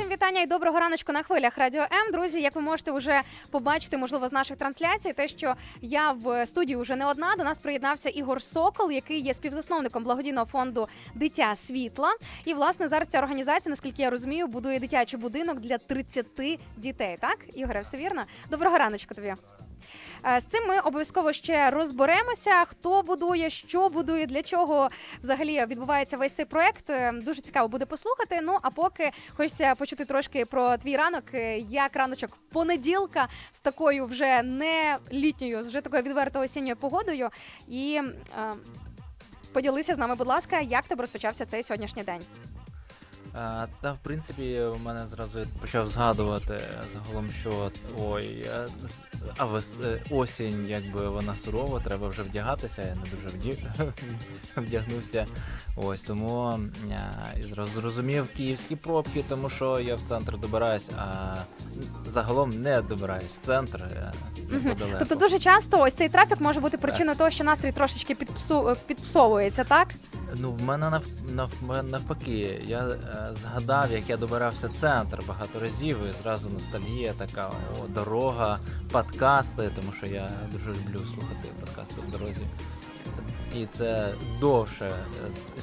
всім вітання і доброго раночку на хвилях Радіо М. Друзі, як ви можете вже побачити, можливо, з наших трансляцій, те, що я в студії вже не одна. До нас приєднався Ігор Сокол, який є співзасновником благодійного фонду Дитя світла. І власне зараз ця організація, наскільки я розумію, будує дитячий будинок для 30 дітей. Так, Ігоре, все вірно? Доброго раночку тобі. Е, З цим ми обов'язково ще розберемося, хто будує, що будує, для чого взагалі відбувається весь цей проект. Е, Дуже цікаво буде послухати. Ну а поки хочеться почути трошки про твій ранок, е, як раночок понеділка з такою вже не літньою, вже такою відверто осінньою погодою. І е, поділися з нами, будь ласка, як тебе розпочався цей сьогоднішній день. Та в принципі, у мене зразу почав згадувати загалом, що ой, е, а вес, е, осінь, якби вона сурова, треба вже вдягатися. Я не дуже вдяг... вдягнувся. Ось тому а, і зразу зрозумів київські пробки, тому що я в центр добираюсь, а загалом не добираюсь в центр. е, Тобто дуже часто ось цей трафік може бути причиною того, що настрій трошечки підпсу... підпсовується, так? Ну, в мене нав, нав, навпаки. Я е, згадав, як я добирався центр багато разів, і зразу ностальгія така, о, дорога, подкасти, тому що я дуже люблю слухати подкасти в дорозі. І це довше е,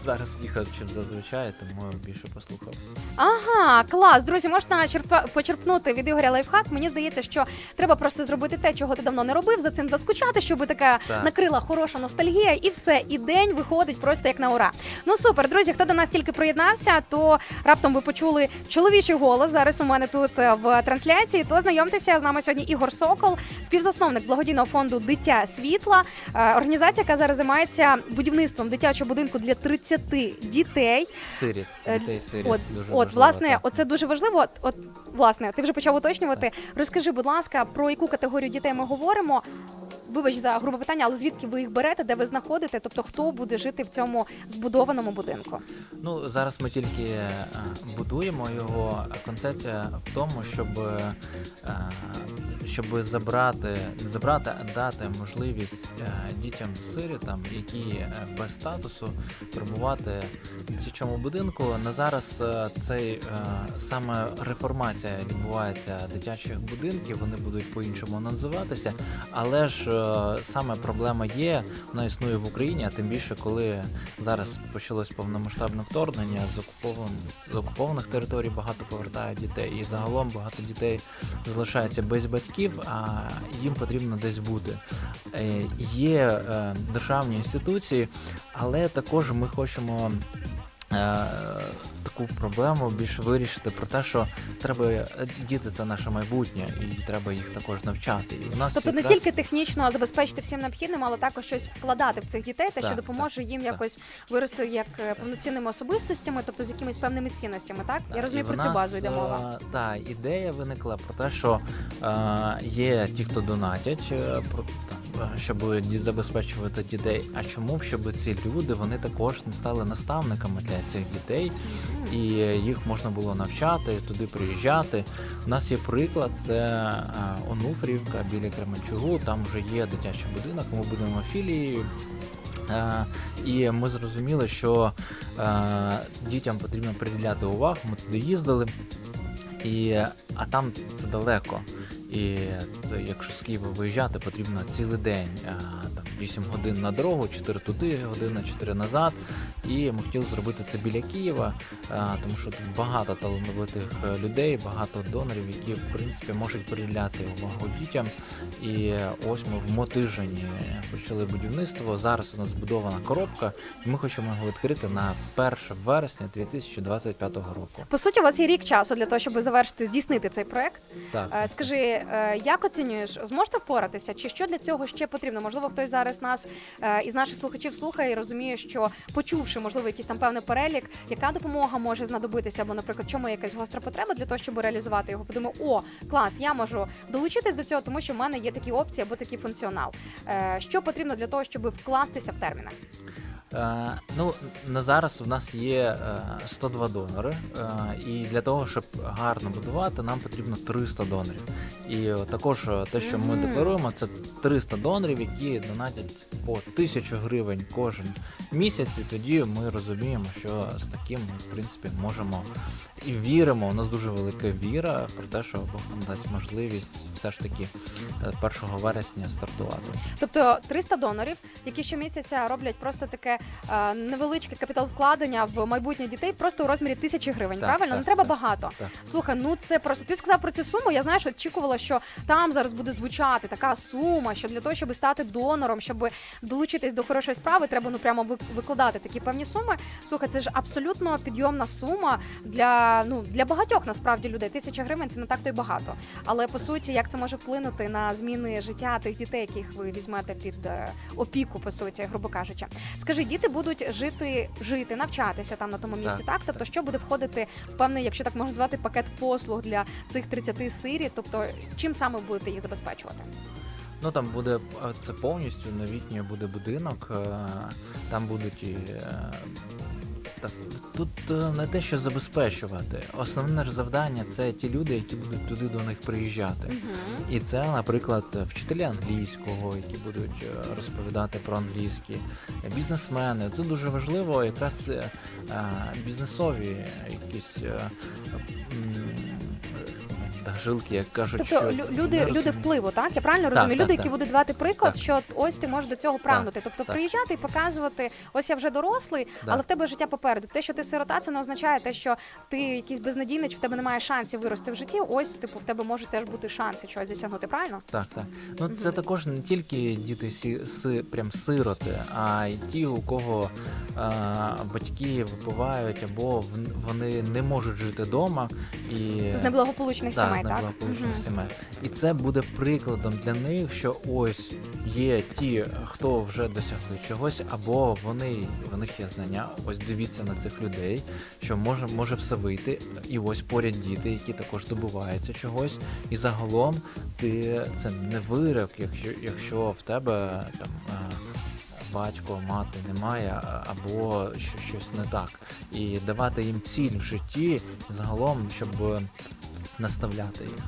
зараз їхав, чим зазвичай, тому більше послухав. Ага, клас. Друзі, можна черпа- почерпнути від Ігоря лайфхак. Мені здається, що треба просто зробити те, чого ти давно не робив, за цим заскучати, щоб така Так. накрила хороша ностальгія, і все, і день виходить просто як на ура. Ну супер, друзі. Хто до нас тільки приєднався, то раптом ви почули чоловічий голос зараз у мене тут е, в трансляції. То знайомтеся з нами сьогодні Ігор Сокол, співзасновник благодійного фонду Дитя світла, е, організація, яка зараз займається будівництвом дитячого будинку для 30 дітей. Сиріт, Е, дітей сиріт. От, дуже от важливо, власне, так. оце дуже важливо. От, от власне, ти вже почав уточнювати. Розкажи, будь ласка, про яку категорію дітей ми говоримо. Вибач за грубе питання, але звідки ви їх берете, де ви знаходите? Тобто, хто буде жити в цьому збудованому будинку? Ну зараз ми тільки е, будуємо його. Концепція в тому, щоб, е, щоб забрати, забрати, дати можливість е, дітям сирітам, які е, без статусу перебувати в цьому будинку. На зараз е, цей е, саме реформація відбувається дитячих будинків. Вони будуть по-іншому називатися, але ж е, саме проблема є, вона існує в Україні, а тим більше, коли зараз почалось повномасштабне вторгнення з окупованих з окупованих територій багато повертають дітей, і загалом багато дітей залишаються без батьків, а їм потрібно десь бути. Е, Є е, державні інституції, але також ми хочемо. Е, Таку проблему більше вирішити про те, що треба е, діти це наше майбутнє, і треба їх також навчати. І в нас Тобто не тільки технічно забезпечити всім необхідним, але також щось вкладати в цих дітей, те, що Так, допоможе їм так. якось вирости як е, повноцінними особистостями, тобто з якимись певними цінностями. Так я розумію, і про цю базу йде мова. Та ідея виникла про те, що е, є ті, хто донатять, про там, е, щоб забезпечувати дітей. А чому щоб ці люди вони також не стали наставниками для цих дітей, і е, їх можна було навчати, туди приїжджати. У нас є приклад, це е, Онуфрівка біля Кременчугу. Там вже є дитячий будинок. Ми будемо філією. Е, І ми зрозуміли, що е, дітям потрібно приділяти увагу. Ми туди їздили, і, а там це далеко. І якщо з Києва виїжджати, потрібно цілий день, е, там 8 годин на дорогу, 4 туди, година 4 назад. І ми хотіли зробити це біля Києва, е, тому що тут багато талановитих е, людей, багато донорів, які в принципі можуть приділяти увагу дітям. І ось ми в Мотижині почали будівництво. Зараз у нас збудована коробка, і ми хочемо його відкрити на 1 вересня 2025 року. По суті, у вас є рік часу для того, щоб завершити здійснити цей проект. Так. Е, Скажи, як оцінюєш, зможете впоратися? Чи що для цього ще потрібно? Можливо, хтось зараз нас із наших слухачів слухає і розуміє, що почувши, можливо, якийсь там певний перелік, яка допомога може знадобитися, або, наприклад, чому якась гостра потреба для того, щоб реалізувати його. Подумаю, о, клас, я можу долучитись до цього, тому що в мене є такі опції або такий функціонал. Е, Що потрібно для того, щоб вкластися в терміни? Е, ну, на зараз у нас є е, 102 донори, е, і для того, щоб гарно будувати, нам потрібно 300 донорів. І е, також е, те, що ми декларуємо, це 300 донорів, які донатять по 1000 гривень кожен місяць. І тоді ми розуміємо, що з таким ми в принципі можемо і віримо. У нас дуже велика віра про те, що Бог нам дасть можливість все ж таки е, 1 вересня стартувати. Тобто 300 донорів, які щомісяця роблять просто таке е, невеличке капітал-вкладення в майбутнє дітей, просто у розмірі тисячі гривень. Так, правильно? так, не треба так. багато. Так. Слухай, ну це просто ти сказав про цю суму. Я знаєш, очікувала, що там зараз буде звучати така сума, що для того, щоб стати донором, щоб долучитись до хорошої справи, треба ну прямо викладати такі певні суми. Слухай, це ж абсолютно підйомна сума для ну для багатьох насправді людей. Тисяча гривень це не так то й багато. Але по суті, як це може вплинути на зміни життя тих дітей, яких ви візьмете під е, опіку, по суті, грубо кажучи. Скажи, діти будуть жити, жити, навчатися там на тому місці, так? Так, Тобто, що буде входити в певний, якщо так можна звати, пакет послуг для цих 30 сирі? Тобто, чим саме будете їх забезпечувати? Ну там буде е, це повністю новітній буде будинок. е, Там будуть і. Е, тут е, не те, що забезпечувати. Основне ж завдання це ті люди, які будуть туди до них приїжджати. Угу. І це, наприклад, вчителі англійського, які будуть е, розповідати про англійський, е, бізнесмени. Це дуже важливо, якраз бізнесові якісь е, жилки, як кажуть, Тобто що лю- люди, люди впливу, так? Я правильно Так, розумію? так, люди, які так. будуть давати приклад, Так. що ось ти можеш до цього прагнути. Тобто так. приїжджати і показувати, ось я вже дорослий, Да. але в тебе життя попереду. Те, що ти сирота, це не означає те, що ти якийсь безнадійний, чи в тебе немає шансів вирости в житті. Ось, типу, в тебе може теж бути шанси чогось досягнути, правильно? Так, так. Ну це Мгм. також не тільки діти сі, си, прям сироти, а й ті, у кого а, батьки випивають або вони не можуть жити вдома і З неблагополучних Так, сімей, так? неблагополучних Мгм. сімей. І це буде прикладом для них, що ось є ті, хто вже досягли чогось, або вони в них є знання. Ось дивіться на цих людей, що може може все вийти. І ось поряд діти, які також добуваються чогось. І загалом ти це не вирок, якщо якщо в тебе там. е, Батько, мати немає, а- або що- щось не так, і давати їм ціль в житті загалом, щоб наставляти їх.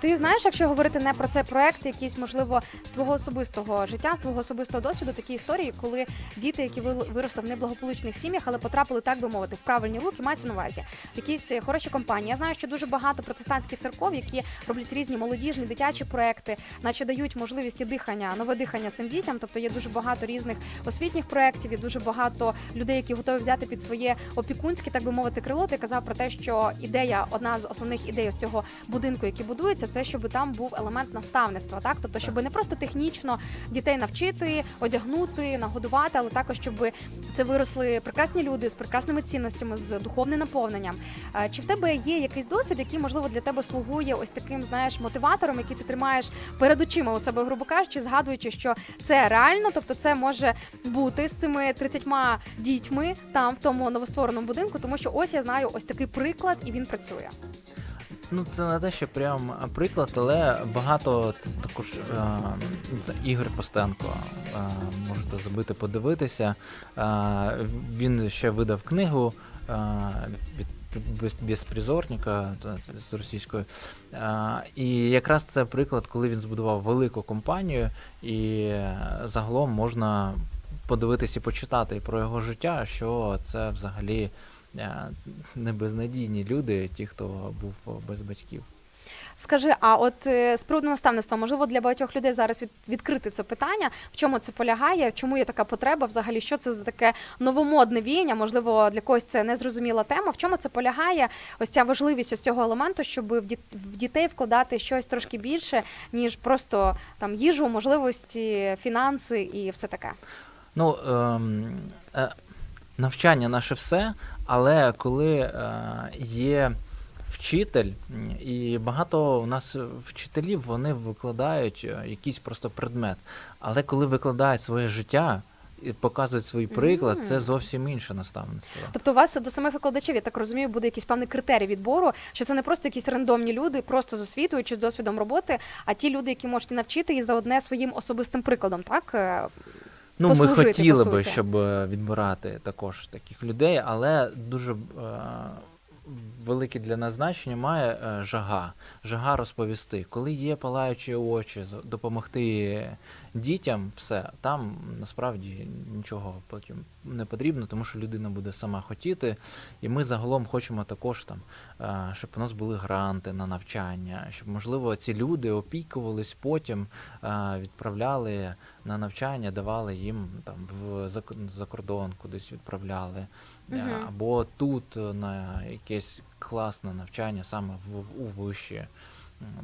Ти знаєш, якщо говорити не про цей проект, якісь можливо з твого особистого життя, з твого особистого досвіду, такі історії, коли діти, які виросли в неблагополучних сім'ях, але потрапили, так би мовити, в правильні руки, мається на увазі. Якісь е, хороші компанії. Я знаю, що дуже багато протестантських церков, які роблять різні молодіжні дитячі проекти, наче дають можливість і дихання, нове дихання цим дітям. Тобто є дуже багато різних освітніх проєктів, є дуже багато людей, які готові взяти під своє опікунське, так би мовити, крило. Ти казав про те, що ідея, одна з основних ідей ось цього будинку, який будується, це щоб там був елемент наставництва, так тобто, щоб не просто технічно дітей навчити, одягнути, нагодувати, але також щоб це виросли прекрасні люди з прекрасними цінностями, з духовним наповненням. Е, Чи в тебе є якийсь досвід, який можливо для тебе слугує ось таким, знаєш, мотиватором, який ти тримаєш перед очима у себе, грубо кажучи, згадуючи, що це реально, тобто це може бути з цими 30 дітьми там в тому новоствореному будинку, тому що ось я знаю ось такий приклад, і він працює. Ну, це не те, що прям приклад, але багато також е, Ігор Костенко. Е, можете забити, подивитися. Е, він ще видав книгу е, від без- безпризорника з російської. Е, і якраз це приклад, коли він збудував велику компанію, і загалом можна подивитися і почитати про його життя, що це взагалі е, не безнадійні люди, ті, хто був без батьків. Скажи, а от е, з приводу наставництва, можливо, для багатьох людей зараз від, відкрити це питання, в чому це полягає, чому є така потреба, взагалі, що це за таке новомодне віяння? Можливо, для когось це незрозуміла тема. В чому це полягає? Ось ця важливість ось цього елементу, щоб в, діт- в дітей вкладати щось трошки більше, ніж просто там їжу, можливості, фінанси і все таке. Ну, ем, е, навчання наше все, але коли е, є вчитель, і багато у нас вчителів вони викладають е, якийсь просто предмет. Але коли викладають своє життя і показують свій приклад, це зовсім інше наставництво. Тобто, у вас до самих викладачів, я так розумію, буде якийсь певний критерій відбору, що це не просто якісь рандомні люди, просто з освітою чи з досвідом роботи, а ті люди, які можуть навчити і за одне своїм особистим прикладом, так Е, Ну, ми хотіли би, щоб е, відбирати також таких людей, але дуже е, велике для нас значення має е, жага, жага розповісти. Коли є палаючі очі, допомогти дітям, все там насправді нічого потім не потрібно, тому що людина буде сама хотіти. І ми загалом хочемо також там, е, щоб у нас були гранти на навчання, щоб можливо ці люди опікувались потім, е, відправляли на навчання, давали їм там в за кордон кудись відправляли. Мгм. Або тут на якесь класне навчання саме в, у виші,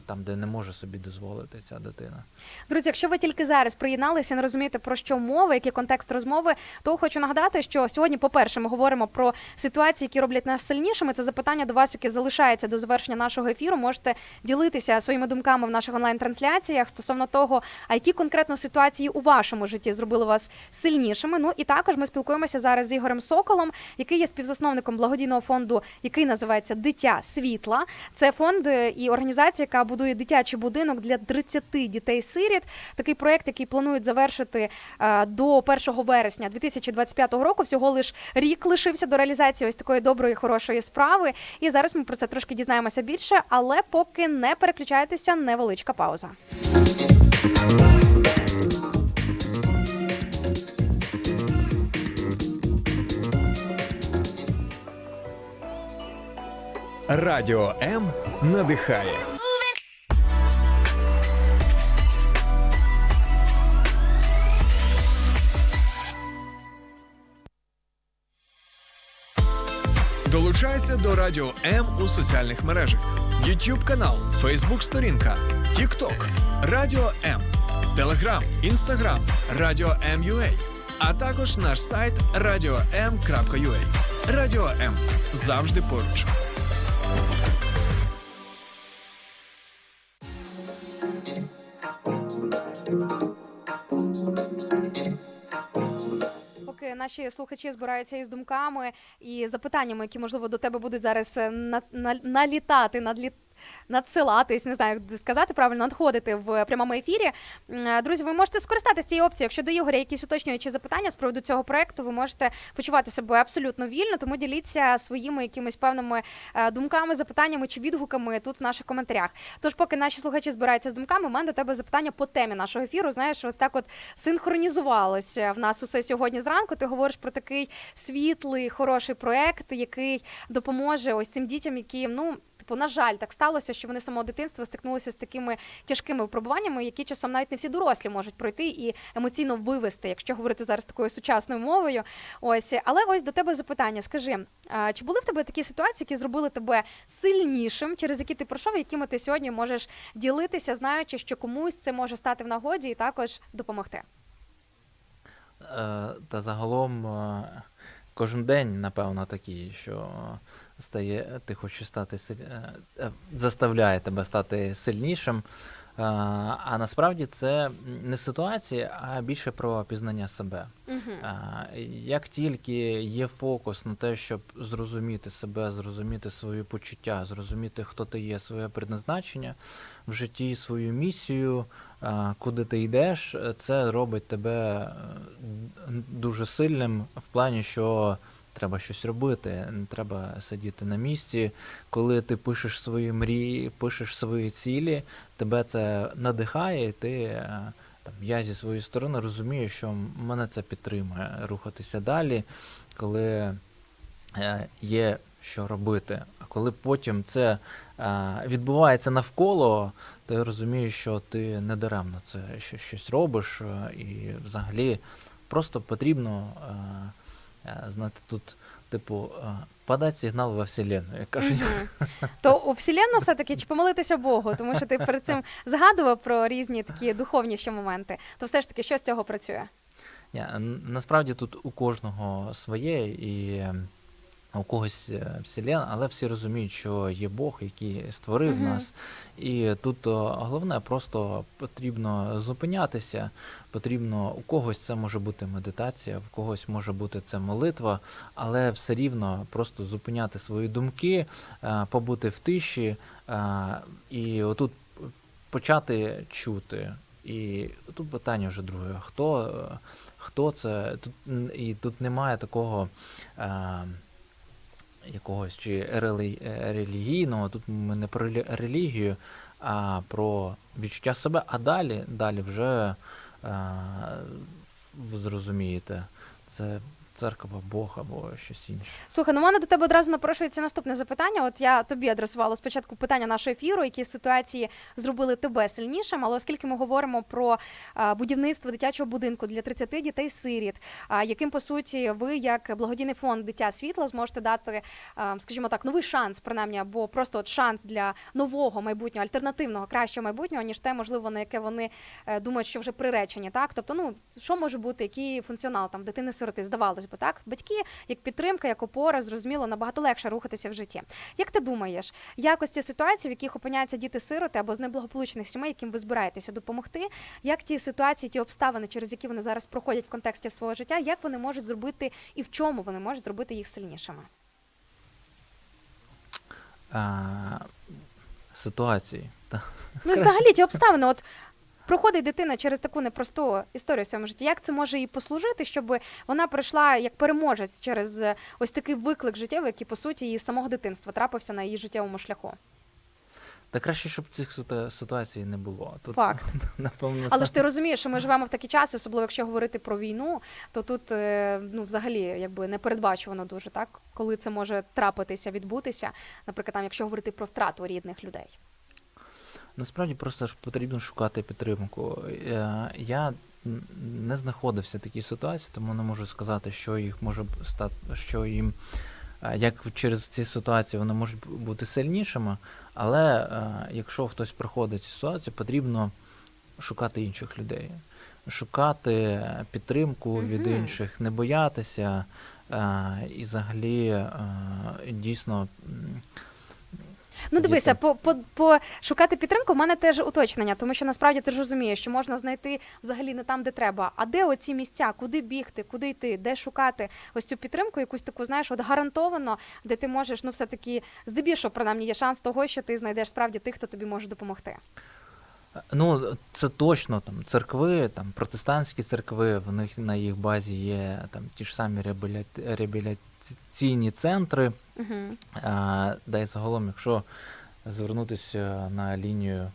там, де не може собі дозволити ця дитина. Друзі, якщо ви тільки зараз приєдналися, не розумієте про що мова, який контекст розмови, то хочу нагадати, що сьогодні, по-перше, ми говоримо про ситуації, які роблять нас сильнішими. Це запитання до вас, яке залишається до завершення нашого ефіру. Можете ділитися своїми думками в наших онлайн-трансляціях стосовно того, а які конкретно ситуації у вашому житті зробили вас сильнішими. Ну і також ми спілкуємося зараз з Ігорем Соколом, який є співзасновником благодійного фонду, який називається Дитя світла. Це фонд е, і організація, яка будує дитячий будинок для 30 дітей-сиріт. Такий проект, який планують завершити е, до 1 вересня 2025 року. Всього лиш рік лишився до реалізації ось такої доброї, хорошої справи. І зараз ми про це трошки дізнаємося більше, але поки не переключайтеся, невеличка пауза. Радіо М надихає. Долучайся до Радіо М у соціальних мережах: YouTube канал, Facebook сторінка, TikTok, Радіо М, Telegram, Instagram, Радіо М.Ю.А. а також наш сайт radio.m.ua. Радіо М завжди поруч. Наші слухачі збираються із думками і запитаннями, які можливо до тебе будуть зараз е, на, на, налітати, надліт. Надсилатись, не знаю, як сказати правильно, надходити в прямому ефірі. Е, Друзі, ви можете скористатися цією опцією. Якщо до Ігоря якісь уточнюючі запитання з приводу цього проекту, ви можете почувати себе абсолютно вільно, тому діліться своїми якимись певними е, думками, запитаннями чи відгуками тут в наших коментарях. Тож, поки наші слухачі збираються з думками, у мене до тебе запитання по темі нашого ефіру. Знаєш, ось так от синхронізувалося в нас усе сьогодні зранку. Ти говориш про такий світлий, хороший проект, який допоможе ось цим дітям, які ну. Типу, на жаль, так сталося, що вони з самого дитинства стикнулися з такими тяжкими випробуваннями, які часом навіть не всі дорослі можуть пройти і емоційно вивести, якщо говорити зараз такою сучасною мовою. Ось, але ось до тебе запитання: скажи, чи були в тебе такі ситуації, які зробили тебе сильнішим, через які ти пройшов, якими ти сьогодні можеш ділитися, знаючи, що комусь це може стати в нагоді і також допомогти? Е, Та загалом е, кожен день, напевно, такий, що стає, ти хочеш стати силь- е, е, заставляє тебе стати сильнішим. Е, А насправді це не ситуація, а більше про пізнання себе. Угу. Як тільки є фокус на те, щоб зрозуміти себе, зрозуміти свої почуття, зрозуміти, хто ти є, своє предназначення в житті, свою місію, куди ти йдеш, е, це робить тебе е, дуже сильним в плані, що треба щось робити, не треба сидіти на місці. Коли ти пишеш свої мрії, пишеш свої цілі, тебе це надихає, і ти. е, там, я зі своєї сторони розумію, що мене це підтримує рухатися далі, коли е, є що робити. А коли потім це е, відбувається навколо, ти розумієш, що ти не даремно це що- щось робиш, і взагалі просто потрібно е, е, знати тут, типу, падать сигнал во вселенную, як кажуть. То у Вселенну все-таки чи помолитися Богу, тому що ти перед цим згадував про різні такі духовні ще моменти. То все ж таки, що з цього працює? Насправді тут у кожного своє і е, у когось е, але всі розуміють, що є Бог, який створив Мгм. нас. І тут головне просто потрібно зупинятися. Потрібно у когось це може бути медитація, в когось може бути це молитва, але все рівно просто зупиняти свої думки, е, побути в тиші, е, і отут почати чути. І тут питання вже друге: хто, е, хто це? Тут і тут немає такого. Якогось чи релі- е, релігійного. Тут ми не про релігію, а про відчуття себе, а далі, далі вже е, зрозумієте, це церква, Бог або щось інше. Слухай, ну мене до тебе одразу напрошується наступне запитання. От я тобі адресувала спочатку питання нашого ефіру, які ситуації зробили тебе сильнішим. Але оскільки ми говоримо про будівництво дитячого будинку для 30 дітей сиріт, яким по суті ви, як благодійний фонд дитя світла, зможете дати, скажімо так, новий шанс, принаймні, або просто от шанс для нового майбутнього, альтернативного, кращого майбутнього, ніж те, можливо, на яке вони е, думають, що вже приречені. Так, тобто, ну що може бути, який функціонал там дитини-сироти, здавалось би, так, батьки як підтримка, як опора, зрозуміло, набагато легше рухатися в житті. Як ти думаєш, якості ситуацій, в яких опиняються діти-сироти або з неблагополучних сімей, яким ви збираєтеся допомогти, як ті ситуації, ті обставини, через які вони зараз проходять в контексті свого життя, як вони можуть зробити і в чому вони можуть зробити їх сильнішими? А, ситуації. Ну і взагалі ті обставини, от. Проходить дитина через таку непросту історію в своєму житті. Як це може їй послужити, щоб вона пройшла як переможець через е, ось такий виклик життєвий, який по суті її з самого дитинства трапився на її життєвому шляху? Та краще, щоб цих ситуацій не було. Тут, Факт. напевно, Але ж ти розумієш, що ми живемо в такий час, особливо якщо говорити про війну, то тут е, ну взагалі якби не передбачувано дуже так, коли це може трапитися, відбутися. Наприклад, там, якщо говорити про втрату рідних людей. Насправді просто ж потрібно шукати підтримку. Е, Я не знаходився в такій ситуації, тому не можу сказати, що їх може стати, що їм е, як через ці ситуації вони можуть бути сильнішими. Але е, якщо хтось проходить цю ситуацію, потрібно шукати інших людей, шукати підтримку від інших, не боятися і взагалі дійсно. Ну, дивися, по, по, по шукати підтримку в мене теж уточнення, тому що насправді ти ж розумієш, що можна знайти взагалі не там, де треба. А де оці місця, куди бігти, куди йти, де шукати ось цю підтримку, якусь таку, знаєш, от гарантовано, де ти можеш, ну все таки, здебільшого, принаймні, є шанс того, що ти знайдеш справді тих, хто тобі може допомогти. Ну, це точно там церкви, там протестантські церкви, в них на їх базі є там ті ж самі реабіліт- реабілітаційні центри. Угу. Да й загалом, якщо звернутися на лінію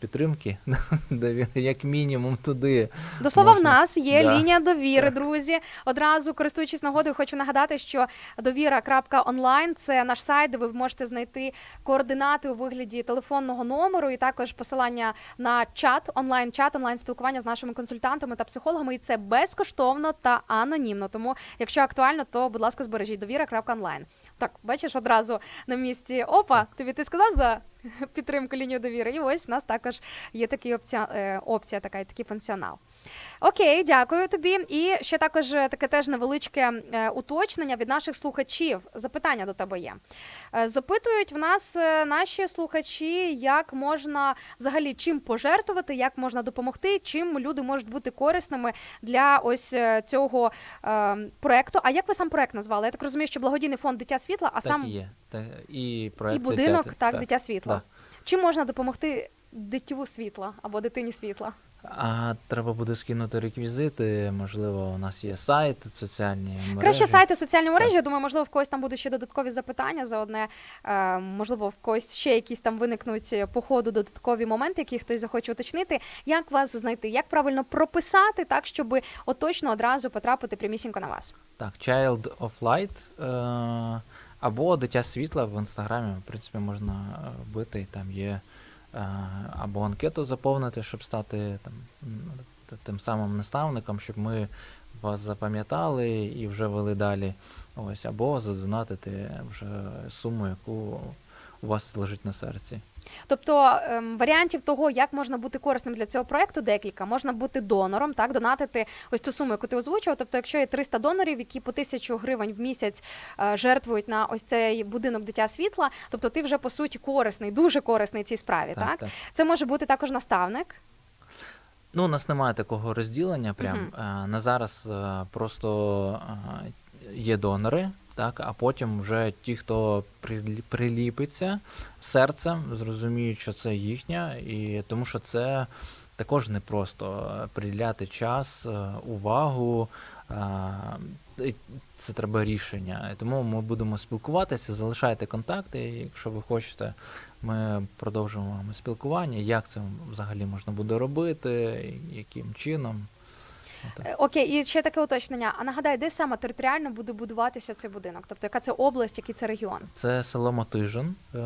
підтримки, довіри, як мінімум туди. До слова, в нас є Да. лінія довіри, друзі. Одразу користуючись нагодою, хочу нагадати, що довіра.онлайн це наш сайт, де ви можете знайти координати у вигляді телефонного номеру, і також посилання на чат, онлайн-чат, онлайн-спілкування з нашими консультантами та психологами. І це безкоштовно та анонімно. Тому, якщо актуально, то будь ласка, збережіть довіра.онлайн. Так, бачиш одразу на місці. Опа, тобі ти сказав за підтримку лінію довіри. І ось в нас також є такий опція, е, опція, така такий функціонал. Окей, дякую тобі. І ще також е, таке теж невеличке е, уточнення від наших слухачів. Запитання до тебе є. Е, Запитують в нас наші слухачі, як можна взагалі чим пожертвувати, як можна допомогти, чим люди можуть бути корисними для ось цього е, проекту. А як ви сам проект назвали? Я так розумію, що благодійний фонд дитя світла, а так сам і є. Так, і, і будинок, дитяти- так, дитя світла. Да. Чим можна допомогти дитю світла або дитині світла? А треба буде скинути реквізити. Можливо, у нас є сайт, соціальні мережі. Краще сайти соціальні мережі. Я думаю, можливо, в когось там будуть ще додаткові запитання за одне. Е, можливо, в когось ще якісь там виникнуть по ходу додаткові моменти, які хтось захоче уточнити. Як вас знайти? Як правильно прописати так, щоб от точно одразу потрапити прямісінько на вас? Так, Child of Light е- або Дитя світла в інстаграмі, в принципі, можна е, вбити, і там є або анкету заповнити, щоб стати там, тим самим наставником, щоб ми вас запам'ятали і вже вели далі. Ось, або задонатити вже суму, яку у вас лежить на серці. Тобто ем, варіантів того, як можна бути корисним для цього проекту, декілька. Можна бути донором, так донатити ось ту суму, яку ти озвучував. Тобто, якщо є 300 донорів, які по тисячу гривень в місяць е, жертвують на ось цей будинок дитя світла, тобто ти вже по суті корисний, дуже корисний цій справі. Так, так. це може бути також наставник. Ну, у нас немає такого розділення. Прям Мгм. Е, на зараз е, просто е, є донори, так, а потім вже ті, хто прилі- приліпиться серцем, зрозуміють, що це їхня, і тому що це також не просто е, приділяти час, е, увагу, це треба рішення. Тому ми будемо спілкуватися, залишайте контакти, якщо ви хочете. Ми продовжимо спілкування, як це взагалі можна буде робити, яким чином. Е, Окей, і ще таке уточнення. А нагадай, де саме територіально буде будуватися цей будинок? Тобто, яка це область, який це регіон? Це село Матижин. Е,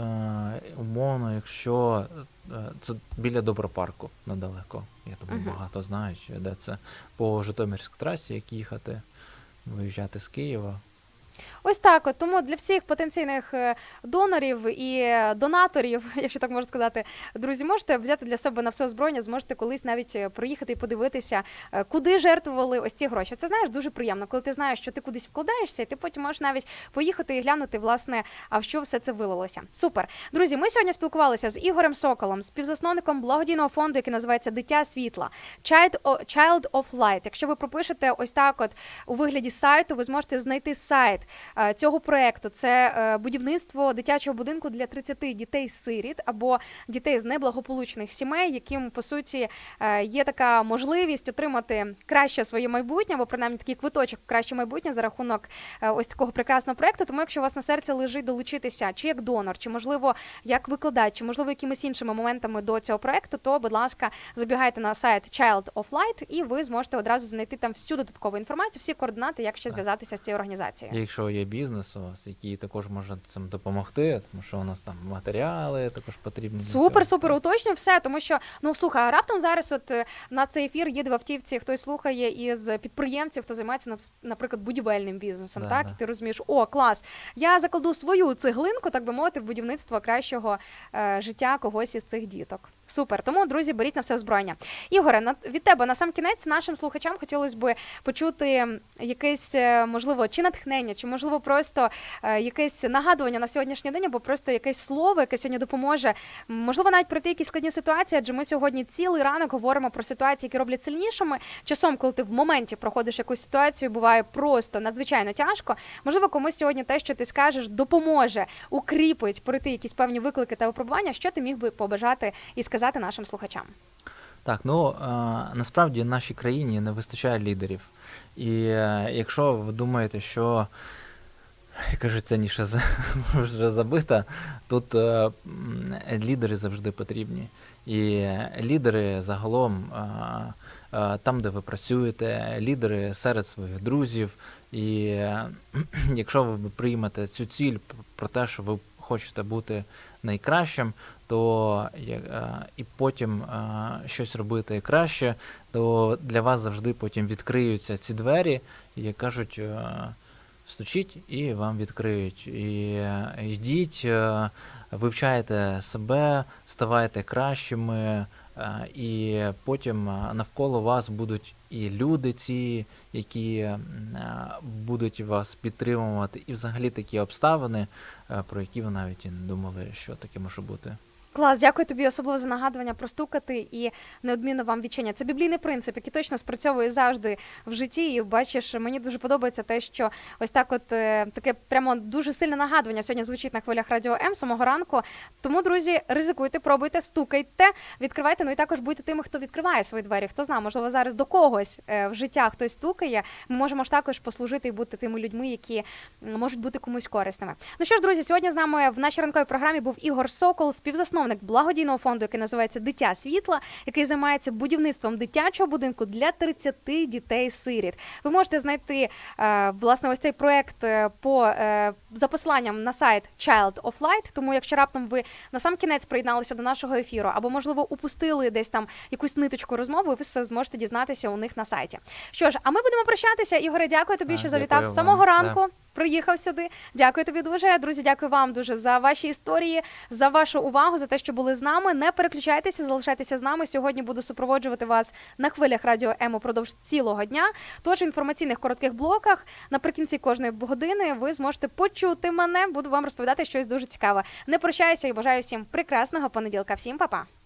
умовно, якщо е, це біля Добропарку недалеко. Я думаю, Мгм. багато знають, де це по Житомирській трасі, як їхати, виїжджати з Києва. Ось так. От тому для всіх потенційних е, донорів і е, донаторів, якщо так можна сказати, друзі, можете взяти для себе на все озброєння, зможете колись навіть е, приїхати і подивитися, куди жертвували ось ці гроші. Це знаєш дуже приємно, коли ти знаєш, що ти кудись вкладаєшся, і ти потім можеш навіть поїхати і глянути, власне, а в що все це вилилося. Супер, друзі. Ми сьогодні спілкувалися з Ігорем Соколом, співзасновником благодійного фонду, який називається Дитя світла Child Child of Light. Якщо ви пропишете ось так, от у вигляді сайту, ви зможете знайти сайт цього проекту. Це е, будівництво дитячого будинку для 30 дітей-сиріт або дітей з неблагополучних сімей, яким по суті е, є така можливість отримати краще своє майбутнє, або принаймні такий квиточок в краще майбутнє за рахунок е, ось такого прекрасного проекту. Тому, якщо у вас на серці лежить долучитися, чи як донор, чи можливо як викладач, чи можливо якимись іншими моментами до цього проекту, то будь ласка, забігайте на сайт Child of Light, і ви зможете одразу знайти там всю додаткову інформацію, всі координати, як ще зв'язатися з цією організацією. Якщо є бізнес у вас, який також може цим допомогти, тому що у нас там матеріали також потрібні. Супер, супер, уточнюю все, тому що ну слухай, а раптом зараз, от е, на цей ефір їде в автівці, хтось слухає із підприємців, хто займається нап- наприклад, будівельним бізнесом. Да, так, да. і ти розумієш, о, клас! Я закладу свою цеглинку, так би мовити, в будівництво кращого е, життя когось із цих діток. Супер. Тому, друзі, беріть на все озброєння. Ігоре, від тебе на сам кінець нашим слухачам хотілося б почути якесь, е, можливо, чи натхнення, чи можливо просто е, якесь нагадування на сьогоднішній день, або просто якесь слово, яке сьогодні допоможе. Можливо, навіть пройти якісь складні ситуації, адже ми сьогодні цілий ранок говоримо про ситуації, які роблять сильнішими. Часом, коли ти в моменті проходиш якусь ситуацію, буває просто надзвичайно тяжко. Можливо, комусь сьогодні те, що ти скажеш, допоможе, укріпить пройти якісь певні виклики та випробування. Що ти міг би побажати і сказати нашим слухачам? Так, ну е, насправді в нашій країні не вистачає лідерів. І е, якщо ви думаєте, що як кажуть, це ніша вже забита, тут е, лідери завжди потрібні. І лідери загалом там, де ви працюєте, лідери серед своїх друзів. І якщо ви приймете цю ціль про те, що ви хочете бути найкращим, то е, і потім е, щось робити краще, то для вас завжди потім відкриються ці двері, і кажуть, е, стучіть і вам відкриють. І йдіть, вивчайте себе, ставайте кращими. Е, І потім е, навколо вас будуть і люди ці, які е, будуть вас підтримувати, і взагалі такі обставини, про які ви навіть і не думали, що таке може бути. Клас, дякую тобі особливо за нагадування простукати і неодмінно вам відчиня. Це біблійний принцип, який точно спрацьовує завжди в житті. І бачиш, мені дуже подобається те, що ось так, от е, таке прямо дуже сильне нагадування сьогодні звучить на хвилях радіо М самого ранку. Тому, друзі, ризикуйте, пробуйте, стукайте, відкривайте. Ну і також будьте тими, хто відкриває свої двері. Хто знає, можливо, зараз до когось е, в життя хтось стукає. Ми можемо ж також послужити і бути тими людьми, які можуть бути комусь корисними. Ну що ж, друзі, сьогодні з нами в нашій ранковій програмі був Ігор Сокол, співзасновник благодійного фонду, який називається Дитя світла, який займається будівництвом дитячого будинку для 30 дітей-сиріт. Ви можете знайти е, власне ось цей проект е, по е, за посиланням на сайт Child of Light. Тому, якщо раптом ви на сам кінець приєдналися до нашого ефіру, або можливо упустили десь там якусь ниточку розмови, ви все зможете дізнатися у них на сайті. Що ж, а ми будемо прощатися. Ігоре, дякую тобі, що завітав з самого ранку. Приїхав сюди. Дякую тобі дуже. Друзі, дякую вам дуже за ваші історії, за вашу увагу, за те, що були з нами. Не переключайтеся, залишайтеся з нами. Сьогодні буду супроводжувати вас на хвилях радіо М упродовж цілого дня. Тож в інформаційних коротких блоках наприкінці кожної години ви зможете почути мене. Буду вам розповідати щось дуже цікаве. Не прощаюся і бажаю всім прекрасного понеділка. Всім па-па!